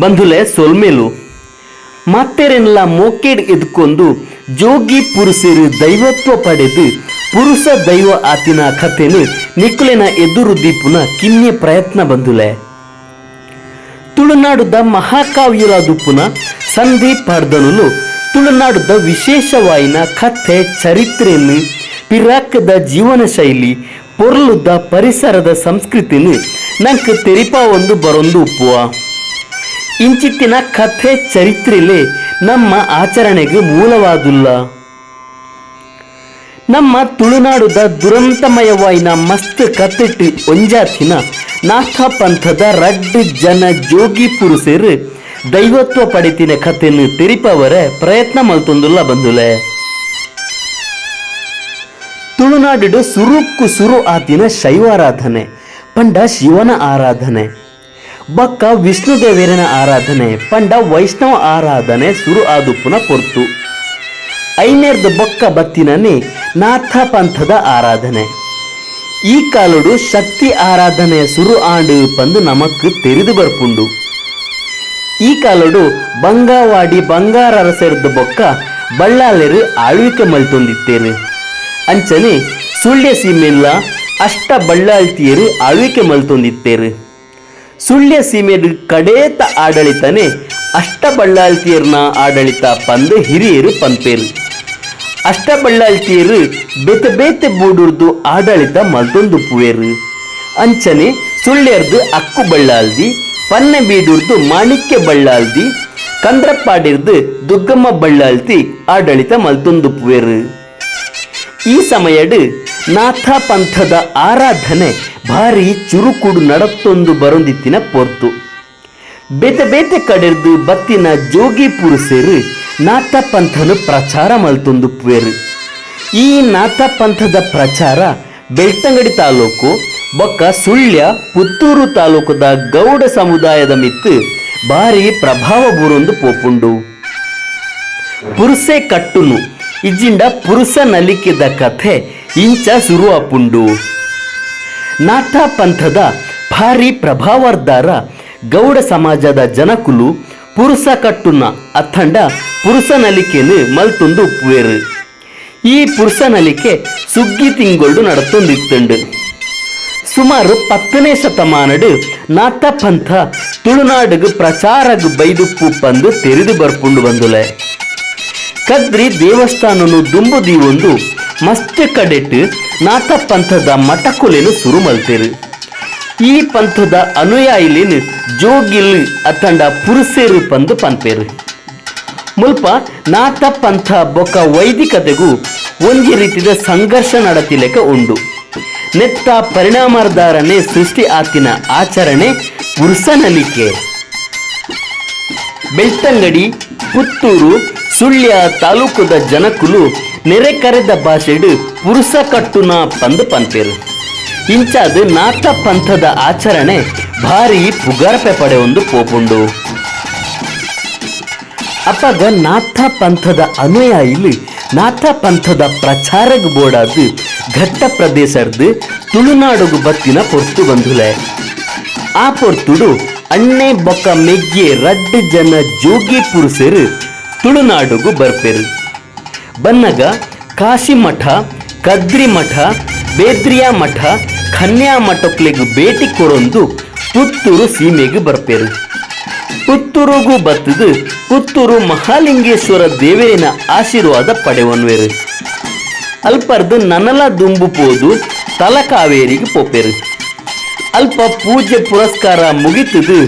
ಬಂಧುಲೆ ಸೋಲ್ಮೇಲು. ಮತ್ತೆರೆಲ್ಲ ಮೋಕೆಡ್ ಎದ್ಕೊಂಡು ಜೋಗಿ ಪುರುಷರು ದೈವತ್ವ ಪಡೆದು ಪುರುಷ ದೈವ ಆತಿನ ಕಥೆನು ನಿಕ್ಕುಲೆನ ಎದುರು ದೀಪುನ ಕಿನ್ನೆ ಪ್ರಯತ್ನ ಬಂದುಲೆ ತುಳುನಾಡುದ ಮಹಾಕಾವ್ಯಲ ದುಪ್ಪುನ ಸಂದೀಪ್ ಪಾಡ್ದನುಲು ತುಳುನಾಡುದ ವಿಶೇಷವಾಯಿನ ಕಥೆ ಚರಿತ್ರೆಯನ್ನು ಪಿರಾಕದ ಜೀವನ ಶೈಲಿ ಪೊರ್ಲುದ ಪರಿಸರದ ಸಂಸ್ಕೃತಿನು ನಂಗೆ ತೆರಿಪಾ ಒಂದು ಬರೊಂದು ಉಪ್ಪುವ. ಇಂಚಿತ್ತಿನ ಕಥೆ ಚರಿತ್ರೆಲಿ ನಮ್ಮ ಆಚರಣೆಗೆ ಮೂಲವಾದುಲ್ಲ. ನಮ್ಮ ತುಳುನಾಡುದ ದುರಂತಮಯವಾಯಿನ ಮಸ್ತ್ ಕತ್ತಿಟ್ಟು ಒಂಜಾತಿನ ನಾಥ ಪಂಥದ ರಡ್ ಜನ ಜೋಗಿ ಪುರುಷರು ದೈವತ್ವ ಪಡಿತಿನ ಕಥೆಯನ್ನು ತಿರಿಪವರೆ ಪ್ರಯತ್ನ ಮಲ್ತೊಂದುಲ್ಲ ಬಂದುಲೆ ತುಳುನಾಡು ಸುರುಕ್ಕು ಸುರು ಆತಿನ ಶೈವಾರಾಧನೆ, ಪಂಡ ಶಿವನ ಆರಾಧನೆ. ಬಕ್ಕ ವಿಷ್ಣು ದೇವೇರನ ಆರಾಧನೆ, ಪಂಡ ವೈಷ್ಣವ ಆರಾಧನೆ ಸುರು ಆದುಪ್ಪುನ ಪೊರ್ತು ಐನೇರ್ದ ಬೊಕ್ಕ ಬತ್ತಿನನೆ ನಾಥ ಪಂಥದ ಆರಾಧನೆ. ಈ ಕಾಲುಡು ಶಕ್ತಿ ಆರಾಧನೆ ಸುರು ಆಂಡು ಪಂದು ನಮಕ್ ತೆರೆದು ಬರ್ಪುಂಡು. ಈ ಕಾಲುಡು ಬಂಗಾವಾಡಿ ಬಂಗಾರ ಅರಸರ್ದ ಬೊಕ್ಕ ಬಳ್ಳಾಲೆರು ಆಳ್ವಿಕೆ ಮಲ್ತೊಂದಿತ್ತೇನೆ ಅಂಚನೆ ಸುಳ್ಯ ಸೀಮೆಲ್ಲ ಅಷ್ಟ ಬಳ್ಳಾಳ್ತಿಯರು ಆಳ್ವಿಕೆ ಮಲ್ತೊಂದಿತ್ತೇರು. ಸುಳ್ಯ ಸೀಮೆಯ ಕಡೇತ ಆಡಳಿತನೇ ಅಷ್ಟಬಳ್ಳಾಳ್ತಿಯರ್ನ ಆಡಳಿತ ಪಂದು ಹಿರಿಯರು ಪಂಪೇರು ಅಷ್ಟಬಳ್ಳಾಳ್ತಿಯರು ಬಳ್ಳಾಳ್ತಿಯರು ಬೇತೆ ಬೇತೆ ಬೂಡುರ್ದು ಆಡಳಿತ ಮಲ್ತೊಂದು ಪುವೇರು. ಅಂಚನೆ ಸುಳ್ಯರ್ದು ಅಕ್ಕು ಬಳ್ಳಾಲ್ದಿ ಪನ್ನೆ ಬೀಡುರ್ದು ಮಾಣಿಕ್ಯ ಬಳ್ಳಾಲ್ದಿ ಕಂದ್ರಪ್ಪಾಡಿರ್ದು ದುಗ್ಗಮ್ಮ ಬಳ್ಳಾಲ್ತಿ ಆಡಳಿತ ಮಲ್ತೊಂದು ಪುವೇರು. ಈ ಸಮಯಡ್ ನಾಥ ಪಂಥದ ಆರಾಧನೆ ಭಾರಿ ಚುರುಕುಡು ನಡತ್ತೊಂದು ಬರೊಂದಿತ್ತಿನ ಪೊರ್ತು. ಬೇತೆ ಬೇತೆ ಕಡೆರ್ದು ಬತ್ತಿನ ಜೋಗಿ ಸೇರಿ ನಾಥ ಪಂಥನು ಪ್ರಚಾರ ಮಲ್ತೊಂದು ಪೇರು ಈ ನಾಥ ಪಂಥದ ಪ್ರಚಾರ ಬೆಳ್ತಂಗಡಿ ತಾಲೂಕು, ಬೊಕ್ಕ ಸುಳ್ಯ, ಪುತ್ತೂರು ತಾಲೂಕದ ಗೌಡ ಸಮುದಾಯದ ಮಿತ್ತು ಭಾರಿ ಪ್ರಭಾವ ಬೂರೊಂದು ಪೋಪುಂಡು. ಪುರುಸೆ ಕಟ್ಟುನು ಇಜ್ಜಿಂಡ ಪುರುಷ ನಲಿಕೆದ ಕಥೆ ಇಂಚ ಶುರುವಾಪುಂಡು ನಾಟ ಪಂಥದ ಭಾರಿ ಪ್ರಭಾವರ್ದಾರ ಗೌಡ ಸಮಾಜದ ಜನಕುಲು ಪುರುಷ ಕಟ್ಟುನ ಅಥಂಡ ಪುರುಷ ನಲಿಕೆನು ಮಲ್ತೊಂದು ಉಪ್ಪುವೇರು ಈ ಪುರುಷ ನಲಿಕೆ ಸುಗ್ಗಿ ತಿಂಗೊಂಡು ನಡತೊಂದಿತ್ತುಂಡು. ಸುಮಾರು ಪತ್ತನೇ ಶತಮಾನಡು ನಾಥ ಪಂಥ ತುಳುನಾಡುಗು ಪ್ರಚಾರಗು ಬೈದುಪ್ಪು ಪಂದು ತೆರೆದು ಬರ್ಪುಂಡು ಬಂದುಲೆ. ಕದ್ರಿ ದೇವಸ್ಥಾನನು ದುಂಬುದಿ ಒಂದು ಮಸ್ತ್ ಕಡೆಟ್ ನಾಥ ಪಂಥದ ಮಠಕುಲೆನು ಸುರು ಮಲ್ತೇರು ಈ ಪಂಥದ ಅನುಯಾಯಿಲಿನ್ ಜೋಗಿಲ್ ಅತಂಡ ಪುರುಸೇರು ಪಂದು ಪಂಪೇರು ಮುಲ್ಪ ನಾಥ ಪಂಥ ಬೊಕ್ಕ ವೈದಿಕತೆಗೂ ಒಂಜಿ ರೀತಿಯ ಸಂಘರ್ಷ ನಡತಿಲೆಕ ಉಂಡು. ನೆತ್ತ ಪರಿಣಾಮಧಾರನೆ ಸೃಷ್ಟಿ ಆತಿನ ಆಚರಣೆ ಉರ್ಸನಲಿಕೆ ಬೆಳ್ತಂಗಡಿ, ಪುತ್ತೂರು, ಸುಳ್ಯ ತಾಲೂಕುದ ಜನಕುಲು ನೆರೆ ಕರೆದ ಭಾಷೆಡು ಪುರುಷ ಕಟ್ಟುನ ಪಂದ್ ಪನ್ಪೇರು ಇಂಚಾದ ನಾಥ ಪಂಥದ ಆಚರಣೆ ಭಾರಿ ಪುಗಾರ್ಪೆ ಪಡೆ ಒಂದು ಪೋಪುಂಡು. ಅಪ್ಪಗ ನಾಥ ಪಂಥದ ಅನುಯಾಯಿಲು ನಾಥ ಪಂಥದ ಪ್ರಚಾರಗ್ ಬೋಡಾದು ಘಟ್ಟ ಪ್ರದೇಶರ್ದು ತುಳುನಾಡುಗು ಬತ್ತಿನ ಪೊರ್ತು ಬಂದುಲೆ. ಆ ಪೊರ್ತುಡು ಅಣ್ಣೆ ಬೊಕ್ಕ ಮೆಗ್ಗೆ ರಡ್ಡ ಜನ ಜೋಗಿ ಪುರುಷರು ತುಳುನಾಡುಗು ಬರ್ಪೆರು. ಬನ್ನಗ ಕಾಸಿ ಮಠ ಕದ್ರಿ ಮಠ ಬೇದ್ರಿಯಾ ಮಠ ಕನ್ಯಾ ಮಠಕ್ಲೆಗು ಭೇಟಿ ಕೊಡೊಂದು ಪುತ್ತೂರು ಸೀಮೆಗೆ ಬರ್ಪೇರು. ಪುತ್ತೂರುಗೂ ಬತ್ತದು ಪುತ್ತೂರು ಮಹಾಲಿಂಗೇಶ್ವರ ದೇವೇರಿನ ಆಶೀರ್ವಾದ ಪಡೆವನ್ವೇರು. ಅಲ್ಪರ್ದು ನನಲ ದುಂಬು ಪೋದು ತಲಕಾವೇರಿಗೆ ಪೋಪೇರು. ಅಲ್ಪ ಪೂಜೆ ಪುರಸ್ಕಾರ ಮುಗಿತದು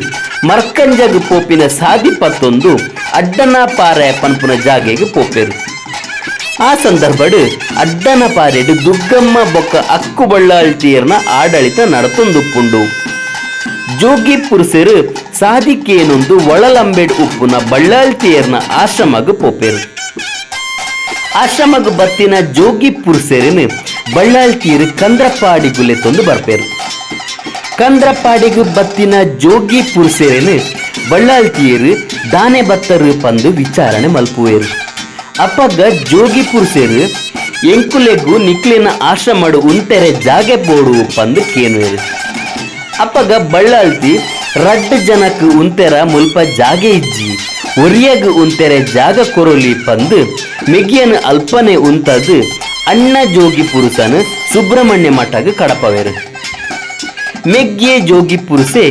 ಮರ್ಕಂಜಗ್ ಪೋಪಿನ ಸಾದಿ ಪತ್ತೊಂದು ಅಡ್ಡನ ಪಾರ ಪನ್ಪುನ ಜಾಗೆಗೆ ಪೋಪೆರು. ಆ ಸಂದರ್ಭಡ್ ಅಡ್ಡನ ಪಾರೆಡ್ ದುರ್ಗಮ್ಮ ಬೊಕ್ಕ ಅಕ್ಕು ಬಳ್ಳಾಳ್ತಿಯರ್ನ ಆಡಳಿತ ನಡತೊಂದುಪ್ಪುಂಡು. ಜೋಗಿ ಪುರುಷರು ಸಾಧಿಕೇನೊಂದು ಒಳಲಂಬೆಡ್ ಉಪ್ಪುನ ಬಳ್ಳಾಳ್ತಿಯರ್ನ ಆಶ್ರಮಗ್ ಪೋಪೆರು. ಆಶ್ರಮಗ್ ಬತ್ತಿನ ಜೋಗಿ ಪುರುಷರಿನ ಬಳ್ಳಾಳ್ತಿಯರು ಗುಲೆ ತಂದು ಬರ್ಪೇರು. ಕಂದ್ರಪಾಡಿಗು ಬತ್ತಿನ ಜೋಗಿ ಪುರುಷರೇನು ಬಳ್ಳಾಳ್ತಿಯರು ದಾನೆ ಬತ್ತರು ಪಂದು ವಿಚಾರಣೆ ಮಲ್ಪುವೇರು. ಅಪ್ಪಗ ಜೋಗಿಪುರ್ ಸೇರು ಎಂಕುಲೆಗು ನಿಕ್ಲಿನ ಮಾಡು ಉಂತೆರೆ ಜಾಗೆ ಬೋಡು ಪಂದು ಕೇನು ಅಪ್ಪಗ ಬಳ್ಳಾಳ್ತಿ, ರಡ್ಡ ಜನಕ್ಕೆ ಉಂತೆರ ಮುಲ್ಪ ಜಾಗೆ ಇಜ್ಜಿ, ಒರಿಯಗ್ ಉಂತೆರೆ ಜಾಗ ಕೊರೊಲಿ ಪಂದು, ಮೆಗಿಯನ್ ಅಲ್ಪನೆ ಉಂತದು, ಅಣ್ಣ ಜೋಗಿ ಪುರುಸನ್ ಸುಬ್ರಹ್ಮಣ್ಯ ಮಠಗ್ ಕಡಪವೆರು. ಮೆಗ್ಗೆ ಜೋಗಿ ಪುರುಸೆ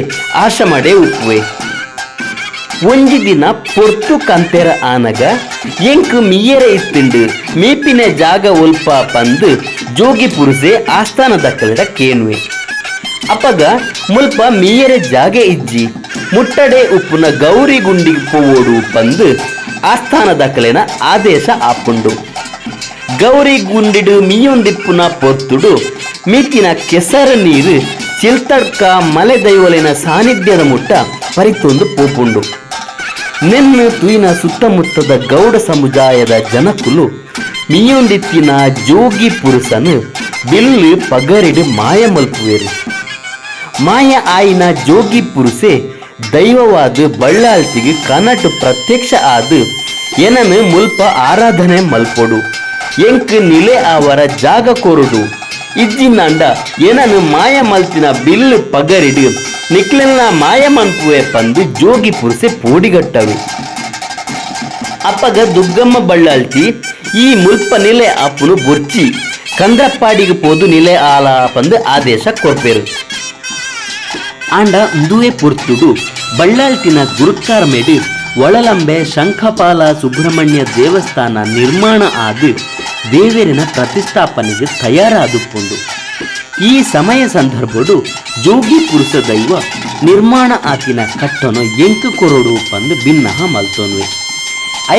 ಆಶಮಡೆ ಉಪ್ಪುವೆ. ಒಂಜಿ ದಿನ ಪೊರ್ತು ಕಂತೆರ ಆನಗ, ಎಂಕ್ ಮಿಯರೆ ಇತ್ತಿಂಡು ಮೀಪಿನ ಜಾಗ ಒಲ್ಪ ಪಂದು ಜೋಗಿ ಪುರುಸೆ ಆಸ್ಥಾನ ದಕ್ಕಲಿಡ ಕೇನುವೆ. ಅಪಗ ಮುಲ್ಪ ಮಿಯರೆ ಜಾಗ ಇಜ್ಜಿ, ಮುಟ್ಟಡೆ ಉಪ್ಪುನ ಗೌರಿ ಗುಂಡಿಗೆ ಪೋವೋಡು ಪಂದು ಆಸ್ಥಾನ ಆದೇಶ ಆಪುಂಡು. ಗೌರಿ ಗುಂಡಿಡು ಮೀಯೊಂದಿಪ್ಪುನ ಪೊರ್ತುಡು, ಮೀತಿನ ಕೆಸರ ನೀರು ಚಿಲ್ತಡ್ಕ ಮಲೆ ದೈವಲಿನ ಸಾನ್ನಿಧ್ಯದ ಮುಟ್ಟ ಪರಿತೊಂದು ಪೋಪುಂಡು. ನೆನ್ನು ತುಯಿನ ಸುತ್ತಮುತ್ತದ ಗೌಡ ಸಮುದಾಯದ ಜನಕುಲು ಮಿಯೊಂದಿತ್ತಿನ ಜೋಗಿ ಪುರುಷನು ಬಿಲ್ಲು ಪಗರಿಡು ಮಾಯ ಮಲ್ಪುವೆರು. ಮಾಯ ಆಯಿನ ಜೋಗಿ ಪುರುಷೆ, ದೈವವಾದ ಬಳ್ಳಾಳ್ತಿಗೆ ಕನಟು ಪ್ರತ್ಯಕ್ಷ ಆದು, ಎನನು ಮುಲ್ಪ ಆರಾಧನೆ ಮಲ್ಪೊಡು. ಎಂಕ್ ನಿಲೆ ಅವರ ಜಾಗ ಕೊರುಡು. ಇಜ್ಜಿನಂಡ ಏನನು ಮಾಯ ಮಲ್ತಿನ ಬಿಲ್ಲು ಪಗರಿಡು. ನಿಕ್ಲೆನ್ನ ಮಾಯ ಮನ್ಪುವೆ ಪಂದು ಜೋಗಿ ಪುರುಸೆ ಪೋಡಿಗಟ್ಟವೆ ಅಪ್ಪಗ ದುಗ್ಗಮ್ಮ ಬಳ್ಳಾಳ್ತಿ, ಈ ಮುಲ್ಪ ನಿಲೆ ಅಪ್ಪನು ಬೊರ್ಚಿ. ಕಂದ್ರಪ್ಪಾಡಿಗೆ ಪೋದು ನಿಲೆ ಆಲ ಪಂದು ಆದೇಶ ಕೊರ್ಪೇರು ಆಂಡ ಉಂದುವೆ ಪುರ್ತುಡು, ಬಳ್ಳಾಳ್ತಿನ ಗುರುಕಾರ ಮೇಡು. ಒಳಲಂಬೆ ಶಂಖಪಾಲ ಸುಬ್ರಹ್ಮಣ್ಯ ದೇವಸ್ಥಾನ ನಿರ್ಮಾಣ ಆದು. ದೇವೇರಿನ ಪ್ರತಿಷ್ಠಾಪನೆಗೆ ತಯಾರಾದುಕೊಂಡು ಈ ಸಮಯ ಸಂದರ್ಭಡು ಜೋಗಿ ಪುರುಷ ದೈವ ನಿರ್ಮಾಣ ಆತಿನ ಕಟ್ಟನು ಎಂಕು ಕೊರಡು ಪಂದು ಭಿನ್ನಹ ಮಲ್ತೊನ್ವೆ.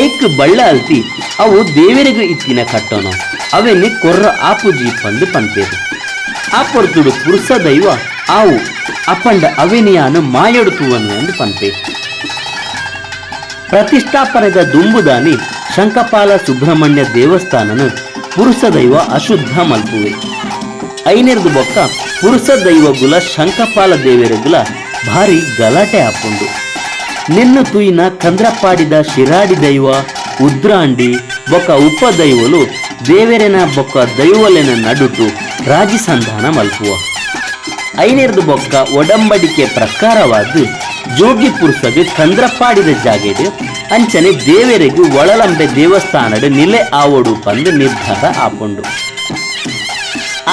ಐಕ್ ಬಳ್ಳ ಅಲ್ತಿ ಅವು ದೇವರಿಗೂ ಇತ್ತಿನ ಕಟ್ಟನು, ಅವೆನ್ನಿ ಕೊರ್ರ ಆಪುಜಿ ಪಂದು ಪಂತೇರು ಆ ಪೊರ್ತುಡು ಪುರುಷ ದೈವ, ಆವು ಅಪಂಡ ಅವೆನಿಯಾನು ಮಾಯೊಡುತ್ತುವನು ಎಂದು ಪಂತೆ ಪ್ರತಿಷ್ಠಾಪನೆದ ದುಂಬುದಾನಿ ಶಂಕಪಾಲ ಸುಬ್ರಹ್ಮಣ್ಯ ದೇವಸ್ಥಾನನು ಪುರುಷ ದೈವ ಅಶುದ್ಧ ಮಲ್ಪುವೆ. ಐನೆರ್ದು ಬೊಕ್ಕ ಪುರುಷ ದೈವಗುಲ ಶಂಕಪಾಲ ದೇವರುಗುಲ ಭಾರಿ ಗಲಾಟೆ ಹಾಕೊಂಡು ನಿನ್ನ ತುಯಿನ ಕಂದ್ರಪಾಡಿದ ಶಿರಾಡಿ ದೈವ ಉದ್ರಾಂಡಿ ಬೊಕ್ಕ ಉಪ ದೈವಲು ದೇವೆರೆನ ಬೊಕ್ಕ ದೈವಲೆನ ನಡುಟು ರಾಜಿ ಸಂಧಾನ ಮಲ್ಪುವ. ಐನೆರ್ದು ಬೊಕ್ಕ ಒಡಂಬಡಿಕೆ ಪ್ರಕಾರವಾದ ಜೋಗಿ ಪುರುಷಗೆ ಚಂದ್ರಪ್ಪಾಡಿದ ಜಾಗೆಡು ಅಂಚನೆ ದೇವರಿಗೂ ಒಳಲಂಬೆ ದೇವಸ್ಥಾನಡ್ ನಿಲೆ ಆವಡು ಪಂದ್ ನಿರ್ಧಾರ ಆಪುಂಡು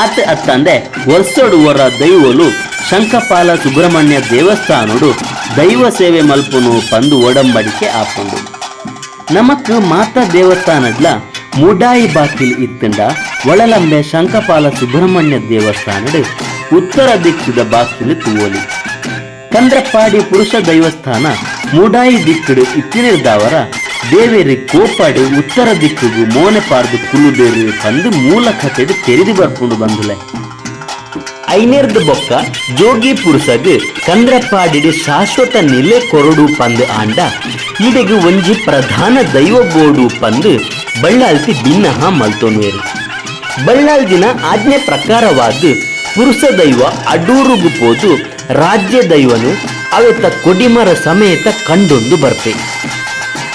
ಆತ ಅತ್ತಂದೆ ವರ್ಷಡು ವರ ದೈವಲು ಶಂಕಪಾಲ ಸುಬ್ರಹ್ಮಣ್ಯ ದೇವಸ್ಥಾನಡು ದೈವ ಸೇವೆ ಮಲ್ಪುನು ಪಂದು ಒಡಂಬಡಿಕೆ ಆಪುಂಡು ನಮಕ್ ಮಾತ ದೇವಸ್ಥಾನಡ್ಲ ಮುಡಾಯಿ ಬಾಕಿಲ್ ಇತ್ತಂಡ ಒಳಲಂಬೆ ಶಂಕಪಾಲ ಸುಬ್ರಹ್ಮಣ್ಯ ದೇವಸ್ಥಾನಡು ಉತ್ತರ ದಿಕ್ಕಿದ ಬಾಕಿಲು ತೂವಲಿ. ಕಂದ್ರಪಾಡಿ ಪುರುಷ ದೈವಸ್ಥಾನ, ಮೂಡಾಯಿ ದಿಕ್ಕಡು ಇತ್ತಿನಿರ್ದಾವರ ದೇವೇರಿ ಕೋಪಾಡಿ ಉತ್ತರ ದಿಕ್ಕುಗು ಮೋನೆ ಪಾರ್ದು ಕುಲು ದೇವರು ತಂದು ಮೂಲ ಕಥೆದು ತೆರೆದು ಬರ್ಕೊಂಡು ಬಂದುಲೆ. ಐನೇರ್ದು ಬೊಕ್ಕ ಜೋಗಿ ಪುರುಸಗ್ ಚಂದ್ರಪಾಡಿಡಿ ಶಾಶ್ವತ ನೆಲೆ ಕೊರಡು ಪಂದು ಆಂಡ ಇದೆಗು ಒಂಜಿ ಪ್ರಧಾನ ದೈವ ಬೋಡು ಪಂದು ಬಳ್ಳಾಲ್ತಿ ಭಿನ್ನಹ ಬಳ್ಳಾಲ್ ದಿನ ಆಜ್ಞೆ ಪ್ರಕಾರವಾದ ಪುರುಷ ದೈವ ಅಡೂರುಗು ಪೋದು ರಾಜ್ಯ ದೈವನು ಅವೆತ ಕೊಡಿಮರ ಸಮೇತ ಕಂಡೊಂದು ಬರ್ಪೆ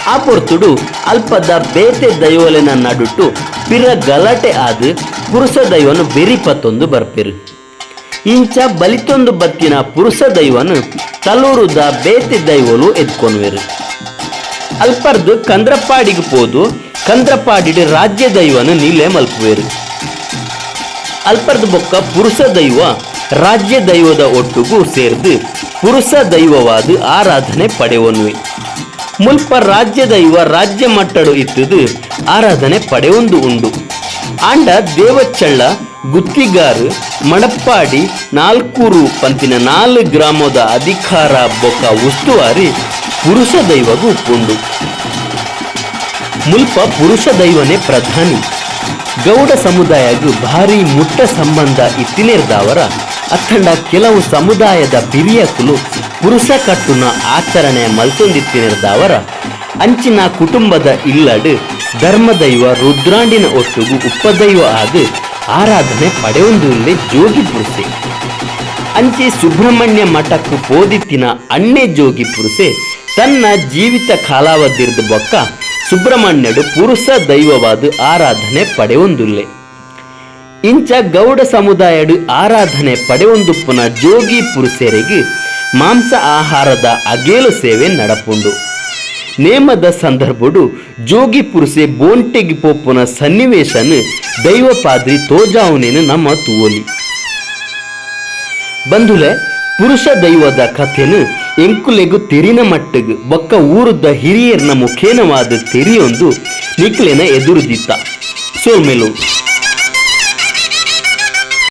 ಆ ಪೊರ್ತುಡು ಅಲ್ಪದ ಬೇತೆ ದೈವಲೆನ ನಡುಟ್ಟು ಪಿರ ಗಲಾಟೆ ಆದ ಪುರುಷ ದೈವನು ಬೆರಿಪತ್ತೊಂದು ಬರ್ಪೆರು ಇಂಚ ಬಲಿತೊಂದು ಬತ್ತಿನ ಪುರುಷ ದೈವನು ತಲೂರುದ ಬೇತೆ ದೈವಲು ಎದ್ಕೊನ್ವೆರು ಅಲ್ಪರ್ದು ಕಂದ್ರಪಾಡಿಗೆ ಪೋದು ಕಂದ್ರಪಾಡಿಡು ರಾಜ್ಯ ದೈವನು ನೀಲೆ ಮಲ್ಪುವೆರು. ಅಲ್ಪರ್ದು ಬೊಕ್ಕ ಪುರುಷ ದೈವ ರಾಜ್ಯ ದೈವದ ಒಟ್ಟುಗೂ ಸೇರ್ದು ಪುರುಷ ದೈವವಾದ ಆರಾಧನೆ ಪಡೆಯುವನ್ವಿ ಮುಲ್ಪ ರಾಜ್ಯ ದೈವ ರಾಜ್ಯ ಮಟ್ಟಡು ಇತ್ತದು ಆರಾಧನೆ ಪಡೆಯೊಂದು ಉಂಡು. ಆಂಡ ದೇವಚಳ್ಳ, ಗುತ್ತಿಗಾರು ಮಡಪ್ಪಾಡಿ ನಾಲ್ಕೂರು ಪಂತಿನ ನಾಲ್ ಗ್ರಾಮದ ಅಧಿಕಾರ ಬೊಕ್ಕ ಉಸ್ತುವಾರಿ ಪುರುಷ ದೈವಗೂ ಉಂಡು ಮುಲ್ಪ ಪುರುಷ ದೈವನೇ ಪ್ರಧಾನಿ. ಗೌಡ ಸಮುದಾಯಗೂ ಭಾರಿ ಮುಟ್ಟ ಸಂಬಂಧ ಇತ್ತಿನೇರ್ದಾವರ ಅಖಂಡ ಕೆಲವು ಸಮುದಾಯದ ಬಿರಿಯಕುಲು ಪುರುಷ ಕಟ್ಟುನ ಆಚರಣೆ ಮಲ್ತೊಂದಿತ್ತಿನಿರ್ದಾವರ ಅಂಚಿನ ಕುಟುಂಬದ ಇಲ್ಲಡು ಧರ್ಮದೈವ ರುದ್ರಾಂಡಿನ ಒಟ್ಟುಗು ಉಪದೈವ ಆದು ಆರಾಧನೆ ಪಡೆಯೊಂದುಲ್ಲೇ ಜೋಗಿ ಪುರುಷೆ. ಅಂಚೆ ಸುಬ್ರಹ್ಮಣ್ಯ ಮಠಕ್ಕೂ ಪೋದಿತ್ತಿನ ಅಣ್ಣೆ ಜೋಗಿ ಪುರುಷೆ ತನ್ನ ಜೀವಿತ ಕಾಲಾವಧಿರ್ದ ಬೊಕ್ಕ ಸುಬ್ರಹ್ಮಣ್ಯಡು ಪುರುಷ ದೈವವಾದ ಆರಾಧನೆ ಪಡೆಯೊಂದುಲ್ಲೆ. ಇಂಚ ಗೌಡ ಸಮುದಾಯಡು ಆರಾಧನೆ ಪಡೆಯೊಂದುಪ್ಪುನ ಜೋಗಿ ಪುರುಷರಿಗೆ ಮಾಂಸ ಆಹಾರದ ಅಗೇಲು ಸೇವೆ ನಡಪುಂಡು. ನೇಮದ ಸಂದರ್ಭಡು ಜೋಗಿ ಪುರುಷೆ ಬೋಂಟೆಗಿ ಪೋಪುನ ಸನ್ನಿವೇಶನು ದೈವ ಪಾದ್ರಿ ತೋಜಾವನೇನು ನಮ್ಮ ತೂವಲಿ. ಬಂಧುಲೆ, ಪುರುಷ ದೈವದ ಕಥೆನು ಎಂಕುಲೆಗು ತೆರಿನ ಮಟ್ಟಗು ಬೊಕ್ಕ ಊರುದ ಹಿರಿಯರ್ನ ಮುಖೇನವಾದ ತೆರಿಯೊಂದು ನಿಕ್ಲೆನ ಎದುರುದಿತ್ತ. ಸೋಲ್ಮೆಲು.